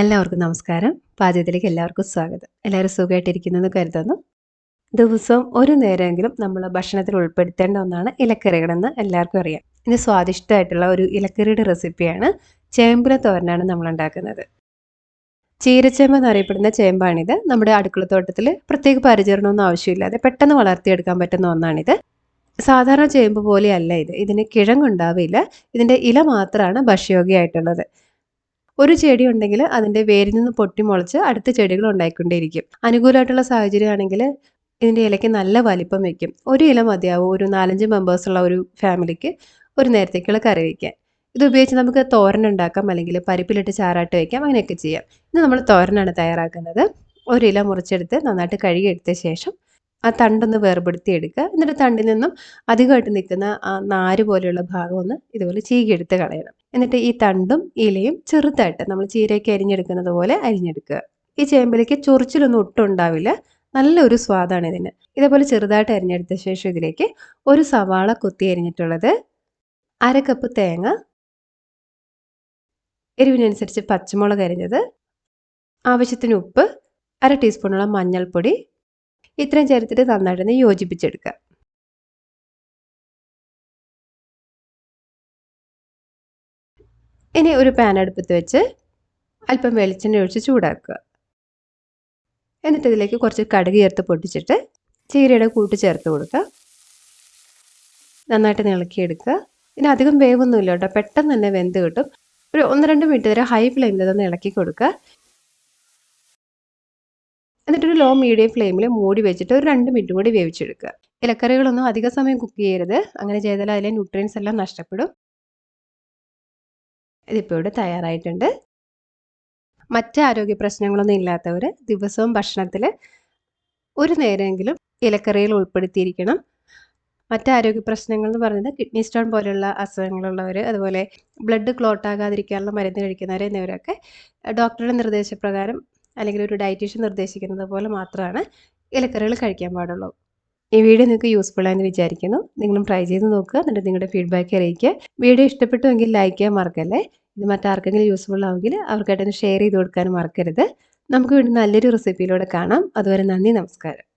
എല്ലാവർക്കും നമസ്കാരം. പാചകത്തിലേക്ക് എല്ലാവർക്കും സ്വാഗതം. എല്ലാവരും സുഖമായിട്ടിരിക്കുന്നെന്ന് കരുതുന്നു. ദിവസവും ഒരു നേരമെങ്കിലും നമ്മൾ ഭക്ഷണത്തിൽ ഉൾപ്പെടുത്തേണ്ട ഒന്നാണ് ഇലക്കറികളെന്ന് എല്ലാവർക്കും അറിയാം. ഇത് സ്വാദിഷ്ടമായിട്ടുള്ള ഒരു ഇലക്കറിയുടെ റെസിപ്പിയാണ്. ചേമ്പില തോരനാണ് നമ്മൾ ഉണ്ടാക്കുന്നത്. ചീരച്ചേമ്പ് എന്നറിയപ്പെടുന്ന ചേമ്പാണിത് നമ്മുടെ അടുക്കളത്തോട്ടത്തിൽ പ്രത്യേക പരിചരണമൊന്നും ആവശ്യമില്ലാതെ പെട്ടെന്ന് വളർത്തിയെടുക്കാൻ പറ്റുന്ന ഒന്നാണിത്. സാധാരണ ചേമ്പ് പോലെയല്ല ഇത്. ഇതിന് കിഴങ്ങുണ്ടാവില്ല. ഇതിന്റെ ഇല മാത്രമാണ് ഭക്ഷ്യയോഗ്യമായിട്ടുള്ളത്. ഒരു ചെടി ഉണ്ടെങ്കിൽ അതിന്റെ വേരിൽ നിന്ന് പൊട്ടി മുളച്ച് അടുത്ത ചെടികൾ ഉണ്ടായിക്കൊണ്ടേയിരിക്കും. അനുകൂലമായിട്ടുള്ള സാഹചര്യമാണെങ്കിൽ ഇതിന്റെ ഇലയ്ക്ക് നല്ല വലിപ്പം വയ്ക്കും. ഒരു ഇല മതിയാവും. ഒരു നാലഞ്ച് മെമ്പേഴ്സുള്ള ഒരു ഫാമിലിക്ക് ഒരു നേരത്തേക്കുള്ള കറി വയ്ക്കാൻ. ഇത് ഉപയോഗിച്ച് നമുക്ക് തോരൻ ഉണ്ടാക്കാം. അല്ലെങ്കിൽ പരിപ്പിലിട്ട് ചാറാട്ട് വയ്ക്കാം. അങ്ങനെയൊക്കെ ചെയ്യാം. ഇത് നമ്മൾ തോരനാണ് തയ്യാറാക്കുന്നത്. ഒരു ഇല മുറിച്ചെടുത്ത് നന്നായിട്ട് കഴുകിയെടുത്ത ശേഷം ആ തണ്ടൊന്ന് വേർപെടുത്തി എടുക്കുക. എന്നിട്ട് തണ്ടിൽ നിന്നും അധികമായിട്ട് നിൽക്കുന്ന ആ നാര് പോലെയുള്ള ഭാഗം ഒന്ന് ഇതുപോലെ ചീകിയെടുത്ത് കളയണം. എന്നിട്ട് ഈ തണ്ടും ഇലയും ചെറുതായിട്ട് നമ്മൾ ചീരയ്ക്ക് അരിഞ്ഞെടുക്കുന്നത് പോലെ അരിഞ്ഞെടുക്കുക. ഈ ചേമ്പിലേക്ക് ചൊറിച്ചിലൊന്നും ഒട്ടും ഉണ്ടാവില്ല. നല്ലൊരു സ്വാദാണ് ഇതിന്. ഇതേപോലെ ചെറുതായിട്ട് അരിഞ്ഞെടുത്ത ശേഷം ഇതിലേക്ക് ഒരു സവാള കൊത്തി അരിഞ്ഞിട്ടുള്ളത് അര കപ്പ് തേങ്ങ എരിവിനനുസരിച്ച് പച്ചമുളക് അരിഞ്ഞത് ആവശ്യത്തിന് ഉപ്പ് അര ടീസ്പൂണോളം മഞ്ഞൾപ്പൊടി ഇത്രയും ചേർത്തിട്ട് നന്നായിട്ടൊന്ന് യോജിപ്പിച്ചെടുക്കുക. ഇനി ഒരു പാൻ അടുപ്പത്ത് വെച്ച് അല്പം വെളിച്ചെണ്ണ ഒഴിച്ച് ചൂടാക്കുക. എന്നിട്ട് ഇതിലേക്ക് കുറച്ച് കടുക് ചേർത്ത് പൊട്ടിച്ചിട്ട് ചീരയുടെ കൂട്ട് ചേർത്ത് കൊടുക്കുക. നന്നായിട്ട് ഇളക്കിയെടുക്കുക ഇനി അധികം വേവൊന്നുമില്ല കേട്ടോ. പെട്ടെന്ന് തന്നെ വെന്ത് കിട്ടും. ഒരു ഒന്ന് രണ്ട് മിനിറ്റ് വരെ ഹൈ ഫ്ലെയിമിൽ ഇതൊന്ന് ഇളക്കി കൊടുക്കുക. എന്നിട്ടൊരു ലോ മീഡിയം ഫ്ലെയിമിൽ മൂടി വെച്ചിട്ട് ഒരു രണ്ട് മിനിറ്റും കൂടി വേവിച്ചെടുക്കുക. ഇലക്കറികളൊന്നും അധിക സമയം കുക്ക് ചെയ്യരുത്. അങ്ങനെ ചെയ്താൽ അതിലെ ന്യൂട്രിയൻസ് എല്ലാം നഷ്ടപ്പെടും. ഇതിപ്പോൾ ഇവിടെ തയ്യാറായിട്ടുണ്ട്. മറ്റ് ആരോഗ്യ പ്രശ്നങ്ങളൊന്നും ഇല്ലാത്തവർ ദിവസവും ഭക്ഷണത്തിൽ ഒരു നേരമെങ്കിലും ഇലക്കറികൾ ഉൾപ്പെടുത്തിയിരിക്കണം. മറ്റ് ആരോഗ്യ പ്രശ്നങ്ങൾ എന്ന് പറയുന്നത് കിഡ്നി സ്റ്റോൺ പോലെയുള്ള അസുഖങ്ങളുള്ളവർ അതുപോലെ ബ്ലഡ് ക്ലോട്ട് ആകാതിരിക്കാനുള്ള മരുന്ന് കഴിക്കുന്നവർ എന്നിവരൊക്കെ ഡോക്ടറുടെ നിർദ്ദേശപ്രകാരം അല്ലെങ്കിൽ ഒരു ഡയറ്റീഷ്യൻ നിർദ്ദേശിക്കുന്നത് പോലെ മാത്രമാണ് ഇലക്കറികൾ കഴിക്കാൻ പാടുള്ളൂ. ഈ വീഡിയോ നിങ്ങൾക്ക് യൂസ്ഫുൾ ആയെന്ന് വിചാരിക്കുന്നു. നിങ്ങളും ട്രൈ ചെയ്ത് നോക്കുക. എന്നിട്ട് നിങ്ങളുടെ ഫീഡ്ബാക്ക് അറിയിക്കുക. വീഡിയോ ഇഷ്ടപ്പെട്ടുവെങ്കിൽ ലൈക്ക് ചെയ്യാൻ മറക്കല്ലേ? ഇത് മറ്റാർക്കെങ്കിലും യൂസ്ഫുൾ ആവുമെങ്കിൽ അവർക്കായിട്ടൊന്ന് ഷെയർ ചെയ്ത് കൊടുക്കാനും മറക്കരുത്. നമുക്ക് വീണ്ടും നല്ലൊരു റെസിപ്പിയിലൂടെ കാണാം. അതുവരെ നന്ദി നമസ്കാരം.